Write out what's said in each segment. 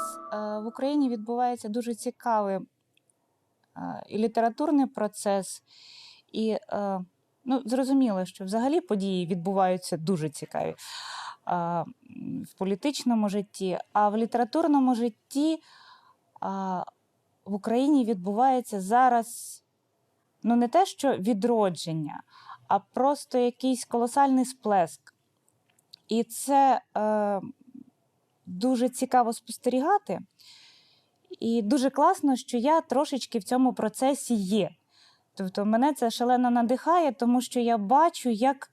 Зараз е, в Україні відбувається дуже цікавий е, і літературний процес, і е, ну, зрозуміло, що взагалі події відбуваються дуже цікаві в політичному житті, а в літературному житті в Україні відбувається зараз ну, не те, що відродження, а просто якийсь колосальний сплеск. І це дуже цікаво спостерігати. І дуже класно, що я трошечки в цьому процесі є. Тобто мене це шалено надихає, тому що я бачу, як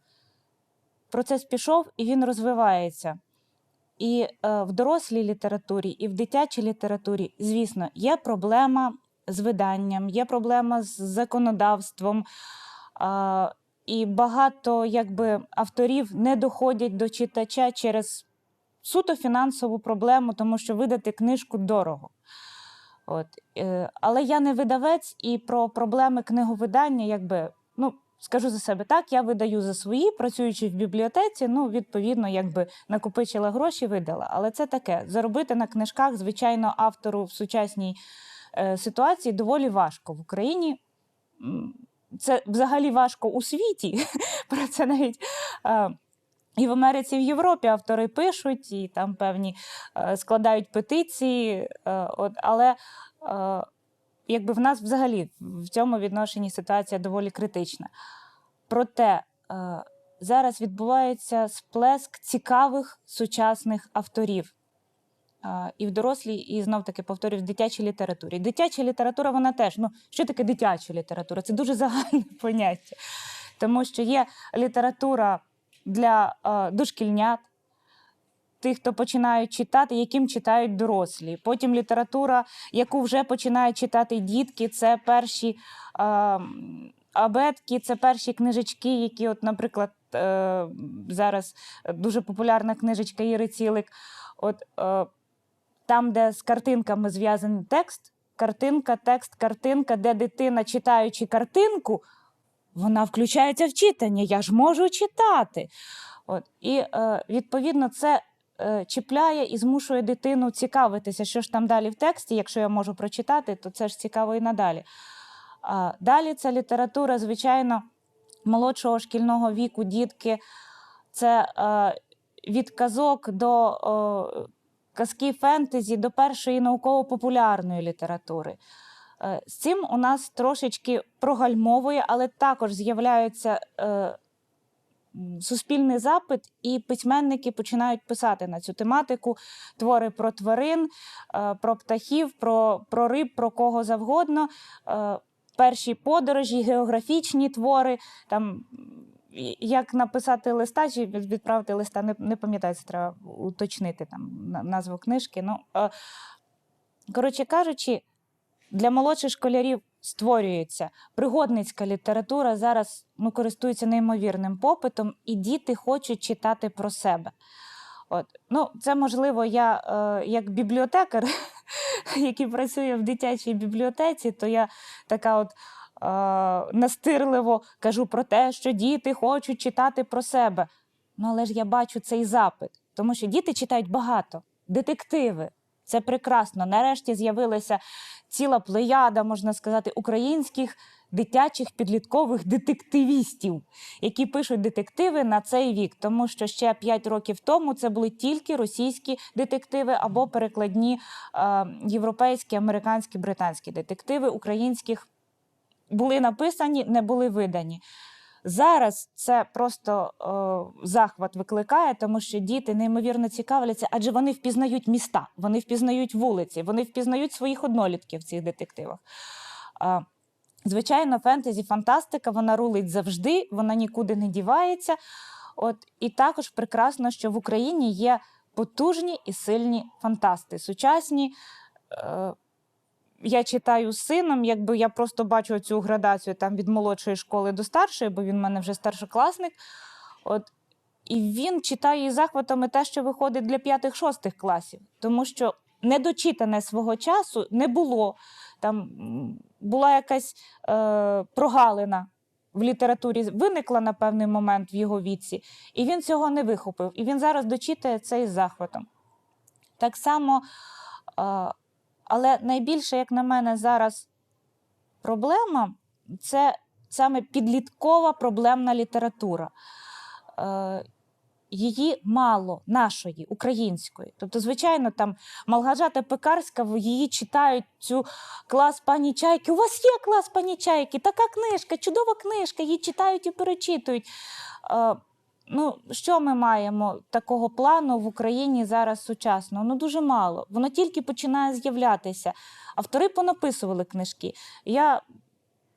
процес пішов і він розвивається. І е, в дорослій літературі, і в дитячій літературі, звісно, є проблема з виданням, є проблема з законодавством. Е, і багато якби, авторів не доходять до читача через суто фінансову проблему, тому що видати книжку дорого. От. Е, але я не видавець, і про проблеми книговидання, якби, ну, скажу за себе так, я видаю за свої, працюючи в бібліотеці, ну, відповідно, якби накопичила гроші, видала. Але це таке. Заробити на книжках, звичайно, автору в сучасній е, ситуації доволі важко в Україні. Це взагалі важко у світі. Про це навіть. І в Америці, і в Європі автори пишуть, і там певні е, складають петиції. е, От, але е, якби в нас взагалі в цьому відношенні ситуація доволі критична. Проте зараз відбувається сплеск цікавих сучасних авторів. І в дорослій, і знов таки повторюю, в дитячій літературі. Дитяча література, вона теж. Ну, що таке дитяча література? Це дуже загальне поняття. Тому що є література для е, дошкільнят, тих, хто починають читати, яким читають дорослі. Потім література, яку вже починають читати дітки, це перші е, абетки, це перші книжечки, які, от, наприклад, е, зараз дуже популярна книжечка Іри Цілик. От, там, де з картинками зв'язаний текст, картинка, текст, картинка, де дитина, читаючи картинку, вона включається в читання. Я ж можу читати. От. І е, відповідно це е, чіпляє і змушує дитину цікавитися, що ж там далі в тексті. Якщо я можу прочитати, то це ж цікаво і надалі. А, далі це література, звичайно, молодшого шкільного віку, дітки. Це е, від казок до е, казки фентезі, до першої науково-популярної літератури. Е, З цим у нас трошечки прогальмовує, але також з'являється е, суспільний запит, і письменники починають писати на цю тематику твори про тварин, е, про птахів, про, про риб, про кого завгодно. Е, Перші подорожі, географічні твори, там як написати листа чи від- відправити листа, не, не пам'ятаю, це треба уточнити там назву книжки. Ну, е, коротше кажучи, для молодших школярів створюється пригодницька література. Зараз ну, користується неймовірним попитом, і діти хочуть читати про себе. От. Ну, це можливо, я е, як бібліотекар, який працює в дитячій бібліотеці, то я така от е, настирливо кажу про те, що діти хочуть читати про себе. Ну, але ж я бачу цей запит, тому що діти читають багато, детективи. Це прекрасно. Нарешті з'явилася ціла плеяда, можна сказати, українських дитячих підліткових детективістів, які пишуть детективи на цей вік, тому що ще 5 років тому це були тільки російські детективи або перекладні е, європейські, американські, британські детективи українських були написані, не були видані. Зараз це просто е, захват викликає, тому що діти неймовірно цікавляться, адже вони впізнають міста, вони впізнають вулиці, вони впізнають своїх однолітків в цих детективах. Е, звичайно, фентезі, фантастика, вона рулить завжди, вона нікуди не дівається. От, і також прекрасно, що в Україні є потужні і сильні фантасти, сучасні. Е, я читаю з сином, якби я просто бачу цю градацію там від молодшої школи до старшої, бо він в мене вже старшокласник. От, і він читає із захватами те, що виходить для п'ятих-шостих класів, тому що недочитане свого часу не було. Там була якась е, прогалина в літературі, виникла на певний момент в його віці, і він цього не вихопив. І він зараз дочитає це із захватом. Так само А, Але найбільше, як на мене, зараз проблема це саме підліткова проблемна література. Е, Її мало нашої, української. Тобто, звичайно, там Малгажата Пекарська, в- її читають цю клас пані Чайки. У вас є клас пані Чайки, така книжка, чудова книжка, її читають і перечитують. Ну, що ми маємо такого плану в Україні зараз сучасного? Ну, дуже мало. Воно тільки починає з'являтися. Автори понаписували книжки. Я,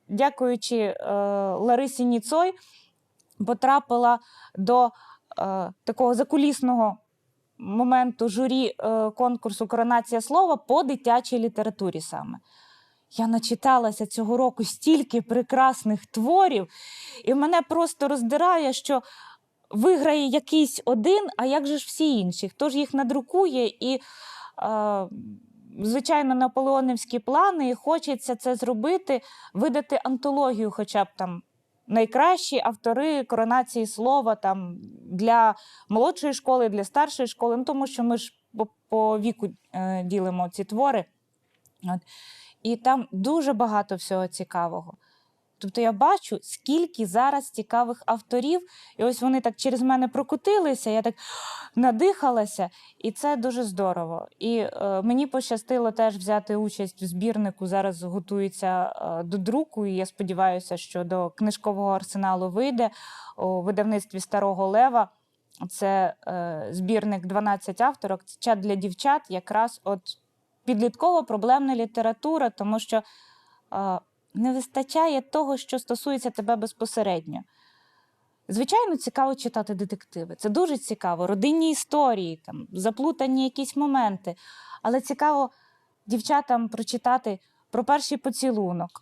дякуючи е, Ларисі Ніцой, потрапила до е, такого закулісного моменту журі е, конкурсу Коронація слова по дитячій літературі саме. Я начиталася цього року стільки прекрасних творів, і мене просто роздирає, що виграє якийсь один, а як же ж всі інші? Хто ж їх надрукує? І, е, звичайно, наполеонівські плани, і хочеться це зробити, видати антологію, хоча б там найкращі автори коронації слова там для молодшої школи, для старшої школи, ну, тому що ми ж по, по віку е, ділимо ці твори. От. І там дуже багато всього цікавого. Тобто я бачу, скільки зараз цікавих авторів, і ось вони так через мене прокотилися, я так надихалася, і це дуже здорово. І е, мені пощастило теж взяти участь в збірнику. Зараз готується е, до друку, і я сподіваюся, що до книжкового арсеналу вийде у видавництві Старого Лева. Це е, збірник 12 авторок, це чат для дівчат, якраз от підліткова проблемна література, тому що е, не вистачає того, що стосується тебе безпосередньо. Звичайно, цікаво читати детективи. Це дуже цікаво. Родинні історії, там, заплутані якісь моменти. Але цікаво дівчатам прочитати про перший поцілунок,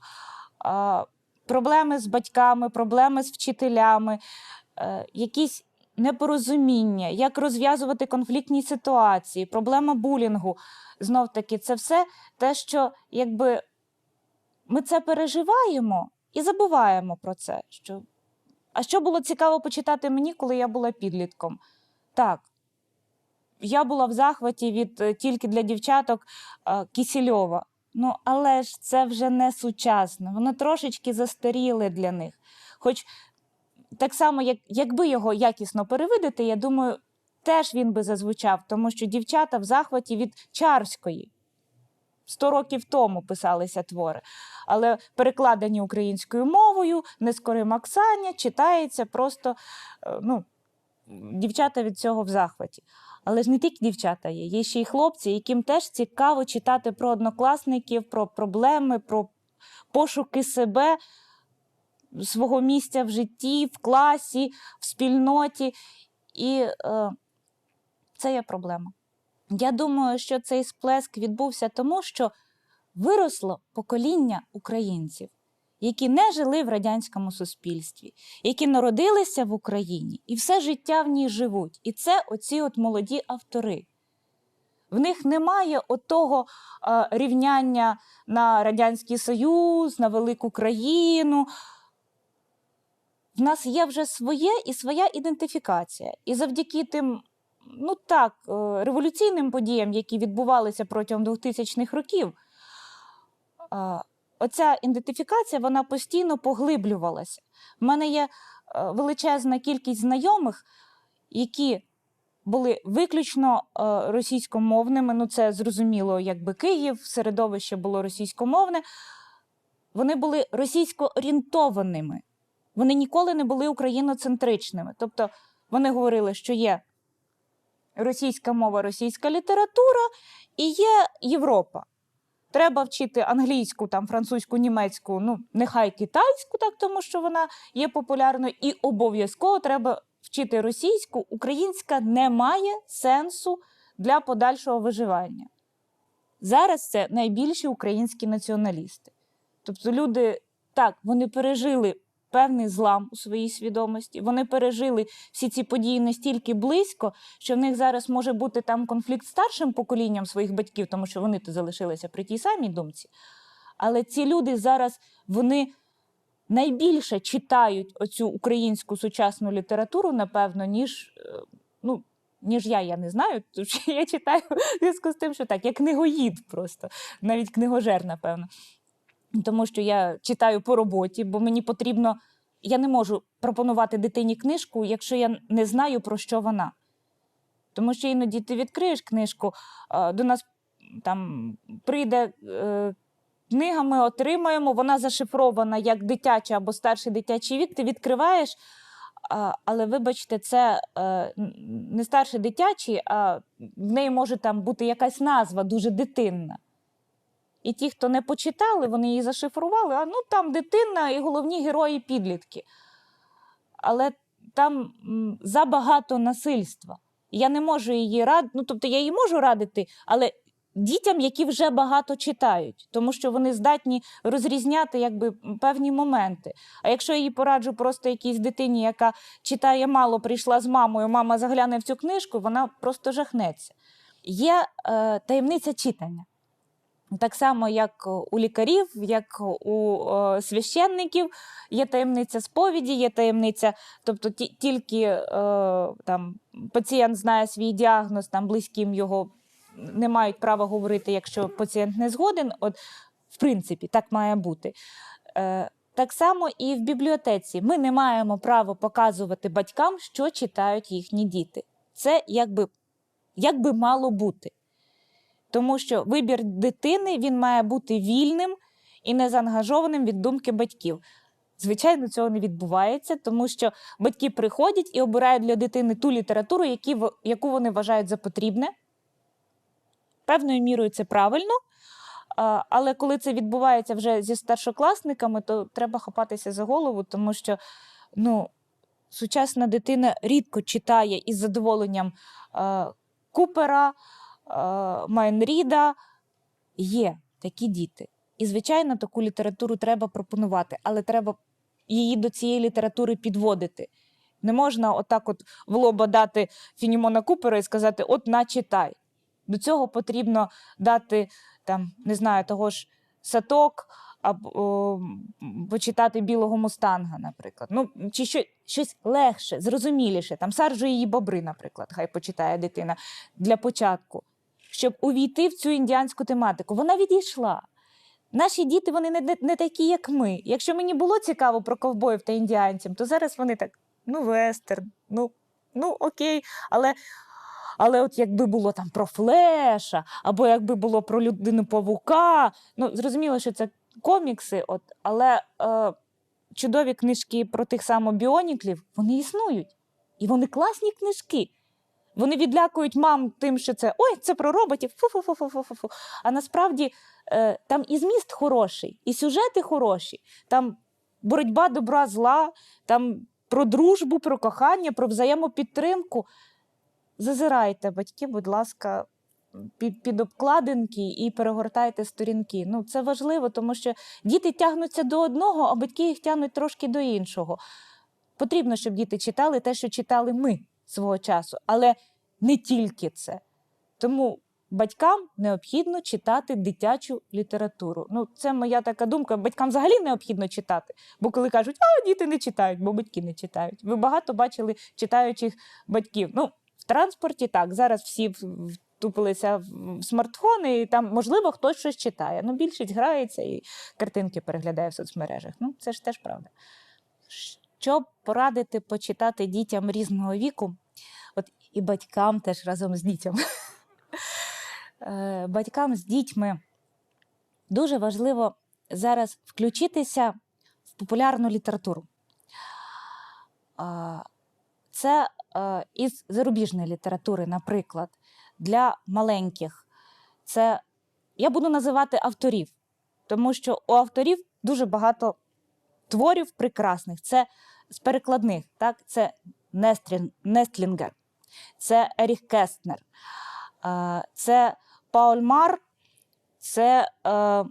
проблеми з батьками, проблеми з вчителями, е, якісь непорозуміння, як розв'язувати конфліктні ситуації, проблема булінгу. Знов таки, це все те, що якби ми це переживаємо і забуваємо про це. Що... А що було цікаво почитати мені, коли я була підлітком? Так, я була в захваті від е, тільки для дівчаток е, Кісільова. Ну, але ж це вже не сучасно, воно трошечки застаріле для них. Хоч так само, як, якби його якісно перевидати, я думаю, теж він би зазвучав, тому що дівчата в захваті від Чарської. Сто років тому писалися твори, але перекладені українською мовою, нескорим Оксаня, читається просто е, ну, дівчата від цього в захваті. Але ж не тільки дівчата є, є ще й хлопці, яким теж цікаво читати про однокласників, про проблеми, про пошуки себе, свого місця в житті, в класі, в спільноті. І е, це є проблема. Я думаю, що цей сплеск відбувся тому, що виросло покоління українців, які не жили в радянському суспільстві, які народилися в Україні і все життя в ній живуть. І це оці от молоді автори. В них немає отого е, рівняння на Радянський Союз, на велику країну. В нас є вже своє і своя ідентифікація. І завдяки тим, ну так, е, революційним подіям, які відбувалися протягом 2000-х років, оця ідентифікація вона постійно поглиблювалася. В мене є е, величезна кількість знайомих, які були виключно е, російськомовними. Ну, це зрозуміло, якби Київ, середовище було російськомовне. Вони були російсько-орієнтованими. Вони ніколи не були україноцентричними. Тобто вони говорили, що є російська мова, російська література і є Європа. Треба вчити англійську, там, французьку, німецьку, ну, нехай китайську, так, тому що вона є популярною, і обов'язково треба вчити російську. Українська не має сенсу для подальшого виживання. Зараз це найбільші українські націоналісти. Тобто люди так, вони пережили певний злам у своїй свідомості, вони пережили всі ці події настільки близько, що в них зараз може бути там конфлікт з старшим поколінням своїх батьків, тому що вони то залишилися при тій самій думці. Але ці люди зараз вони найбільше читають оцю українську сучасну літературу, напевно, ніж е, ну, ніж я, я не знаю, що я читаю в зв'язку з тим, що так, я книгоїд просто, навіть книгожер, напевно. Тому що я читаю по роботі, бо мені потрібно. Я не можу пропонувати дитині книжку, якщо я не знаю, про що вона. Тому що іноді ти відкриєш книжку, до нас там прийде е, книга, ми отримаємо, вона зашифрована як дитяча або старший дитячий вік, ти відкриваєш. Але вибачте, це е, не старший дитячий, а в неї може там бути якась назва дуже дитинна. І ті, хто не почитали, вони її зашифрували, а ну там дитина і головні герої підлітки. Але там забагато насильства. Я не можу її радити, ну тобто я її можу радити, але дітям, які вже багато читають, тому що вони здатні розрізняти якби певні моменти. А якщо я її пораджу просто якійсь дитині, яка читає мало, прийшла з мамою, мама загляне в цю книжку, вона просто жахнеться. Є е, таємниця читання. Так само, як у лікарів, як у е, священників, є таємниця сповіді, є таємниця, тобто ті, тільки е, там, пацієнт знає свій діагноз, там близьким його не мають права говорити, якщо пацієнт не згоден. От, в принципі, так має бути. Е, так само і в бібліотеці. Ми не маємо права показувати батькам, що читають їхні діти. Це якби, якби мало бути. Тому що вибір дитини він має бути вільним і не заангажованим від думки батьків. Звичайно, цього не відбувається, тому що батьки приходять і обирають для дитини ту літературу, які, яку вони вважають за потрібне. Певною мірою це правильно. Але коли це відбувається вже зі старшокласниками, то треба хапатися за голову, тому що ну, сучасна дитина рідко читає із задоволенням Купера, Майнріда. Є такі діти. І, звичайно, таку літературу треба пропонувати, але треба її до цієї літератури підводити. Не можна отак от в лоба дати Фінімона Купера і сказати: от начитай. До цього потрібно дати там, не знаю, того ж саток, або почитати білого мустанга, наприклад. Ну, чи що, щось легше, зрозуміліше. Там саржу її бобри, наприклад, хай почитає дитина для початку, щоб увійти в цю індіанську тематику. Вона відійшла. Наші діти вони не, не, такі, як ми. Якщо мені було цікаво про ковбоїв та індіанців, то зараз вони так, ну, вестерн, ну, ну окей, але. Але от якби було там про флеша, або якби було про людину павука, ну зрозуміло, що це комікси, от, але е, чудові книжки про тих само біоніклів, вони існують. І вони класні книжки. Вони відлякують мам тим, що це ой, це про роботів. Фу-фу-фу-фу-фу-фу. А насправді е, там і зміст хороший, і сюжети хороші, там боротьба добра зла, там про дружбу, про кохання, про взаємопідтримку. Зазирайте, батьки, будь ласка, під, обкладинки і перегортайте сторінки. Ну, це важливо, тому що діти тягнуться до одного, а батьки їх тягнуть трошки до іншого. Потрібно, щоб діти читали те, що читали ми свого часу, але не тільки це. Тому батькам необхідно читати дитячу літературу. Ну, це моя така думка. Батькам взагалі необхідно читати. Бо коли кажуть, а діти не читають, бо батьки не читають. Ви багато бачили читаючих батьків. Ну, в транспорті так, зараз всі втупилися в смартфони, і там, можливо, хтось щось читає. Ну, більшість грається і картинки переглядає в соцмережах. Ну, це ж теж правда. Щоб порадити почитати дітям різного віку, і батькам теж разом з дітьми. Е, Батькам з дітьми дуже важливо зараз включитися в популярну літературу. Це е, із зарубіжної літератури, наприклад, для маленьких. Це я буду називати авторів, тому що у авторів дуже багато творів прекрасних. Це з перекладних, так? Це Нестлінгер, це Еріх Кестнер, е, це Пауль Мар, це е, е,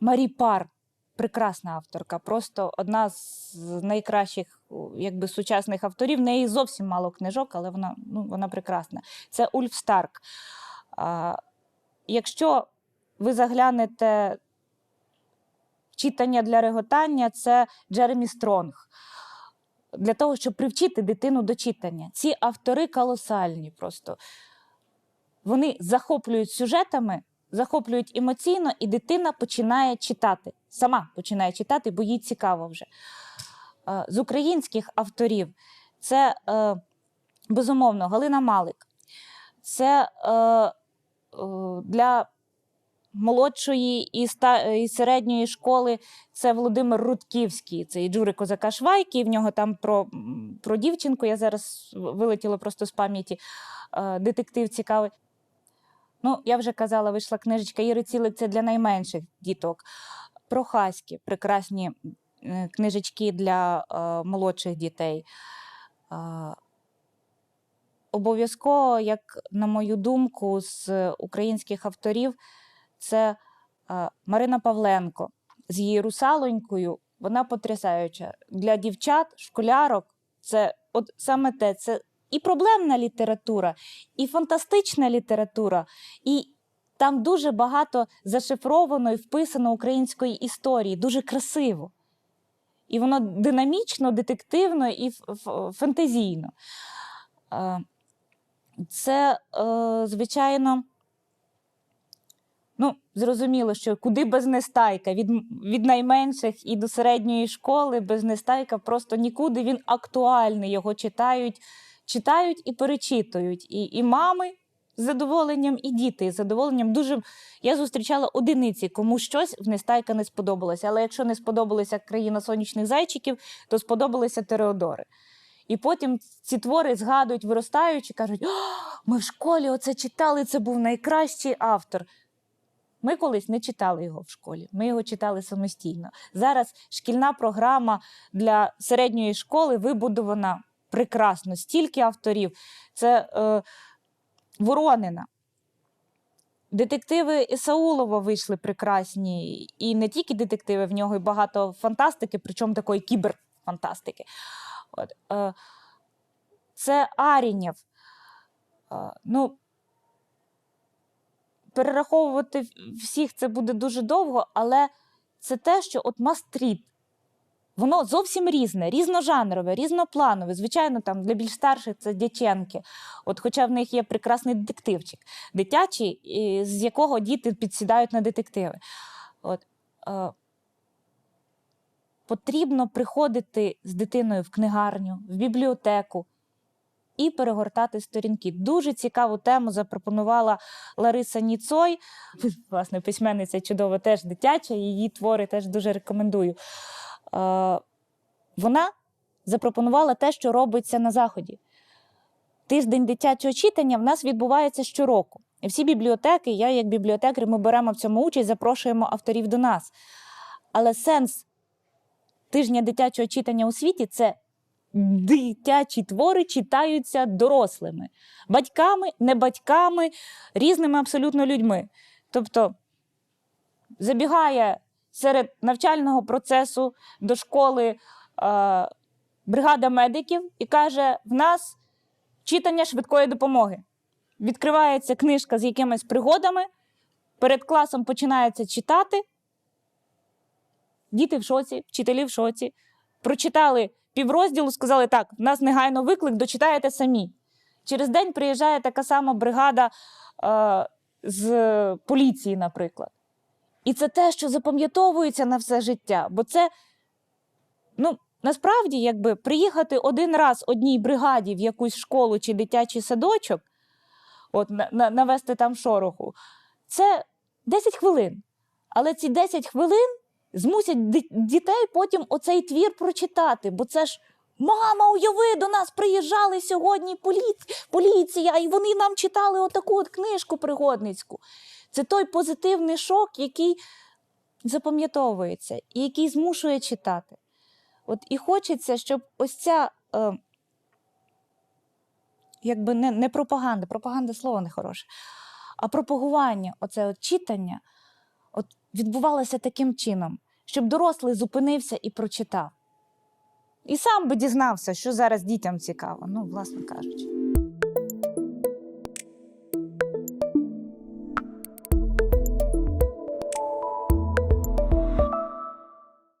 Марі Пар, прекрасна авторка, просто одна з найкращих якби, сучасних авторів. В неї зовсім мало книжок, але вона, ну, вона прекрасна. Це Ульф Старк. А, якщо ви заглянете читання для реготання це Джеремі Стронг. Для того, щоб привчити дитину до читання. Ці автори колосальні просто. Вони захоплюють сюжетами, захоплюють емоційно, і дитина починає читати. Сама починає читати, бо їй цікаво вже. Е, З українських авторів це е, безумовно Галина Малик. Це е, для молодшої і, ста, і середньої школи це Володимир Рудківський, це і Джури Козака. В нього там про, про дівчинку. Я зараз вилетіла просто з пам'яті. е, Детектив цікавий. Ну, я вже казала, вийшла книжечка Іри Цілик, це для найменших діток. Прохаські, прекрасні е, книжечки для е, молодших дітей. Е, обов'язково, як на мою думку, з українських авторів, це е, Марина Павленко з її русалонькою. Вона потрясаюча. Для дівчат, школярок, це от саме те. Це і проблемна література, і фантастична література, і там дуже багато зашифровано і вписано української історії, дуже красиво. І воно динамічно, детективно і фантазійно. Е, Це, е, звичайно, ну, зрозуміло, що куди без нестайка, від, від найменших і до середньої школи без нестайка просто нікуди він актуальний. Його читають, читають і перечитують. І, і мами з задоволенням, і діти з задоволенням. Дуже я зустрічала одиниці, кому щось в нестайка не сподобалося. Але якщо не сподобалася країна сонячних зайчиків, то сподобалися Тереодори. І потім ці твори згадують, виростаючи, кажуть: «О, ми в школі оце читали, це був найкращий автор. Ми колись не читали його в школі, ми його читали самостійно. Зараз шкільна програма для середньої школи вибудована прекрасно. Стільки авторів. Це е, Воронина. Детективи Ісаулова вийшли прекрасні. І не тільки детективи, в нього й багато фантастики, причому такої кіберфантастики. От, е, це Арінєв. Е, ну, перераховувати всіх це буде дуже довго, але це те, що от Мастріт, воно зовсім різне, різножанрове, різнопланове. Звичайно, там для більш старших це Дяченки. От, хоча в них є прекрасний детективчик, дитячий, з якого діти підсідають на детективи. От, е, потрібно приходити з дитиною в книгарню, в бібліотеку і перегортати сторінки. Дуже цікаву тему запропонувала Лариса Ніцой, власне, письменниця чудова, теж дитяча, її твори теж дуже рекомендую. Е, Вона запропонувала те, що робиться на Заході. Тиждень дитячого читання в нас відбувається щороку. Всі бібліотеки, я як бібліотекар, ми беремо в цьому участь, запрошуємо авторів до нас. Але сенс тижня дитячого читання у світі це дитячі твори читаються дорослими, батьками, не батьками, різними абсолютно людьми. Тобто забігає серед навчального процесу до школи е, бригада медиків і каже: в нас читання швидкої допомоги. Відкривається книжка з якимись пригодами, перед класом починається читати. Діти в шоці, вчителі в шоці. Прочитали піврозділу, сказали: так, в нас негайно виклик, дочитаєте самі. Через день приїжджає така сама бригада е, з поліції, наприклад. І це те, що запам'ятовується на все життя. Бо це, ну, насправді, якби приїхати один раз одній бригаді в якусь школу чи дитячий садочок, от на, на, навести там шороху, це 10 хвилин. Але ці 10 хвилин змусять дітей потім оцей твір прочитати, бо це ж. Мама, уяви, до нас приїжджали сьогодні поліц- поліція, і вони нам читали отаку от книжку пригодницьку. Це той позитивний шок, який запам'ятовується і який змушує читати. От і хочеться, щоб ось ця, е, якби не, не пропаганда, пропаганда слово не хороше, а пропагування, оце от читання, от відбувалося таким чином, щоб дорослий зупинився і прочитав. І сам би дізнався, що зараз дітям цікаво, ну, власне кажучи.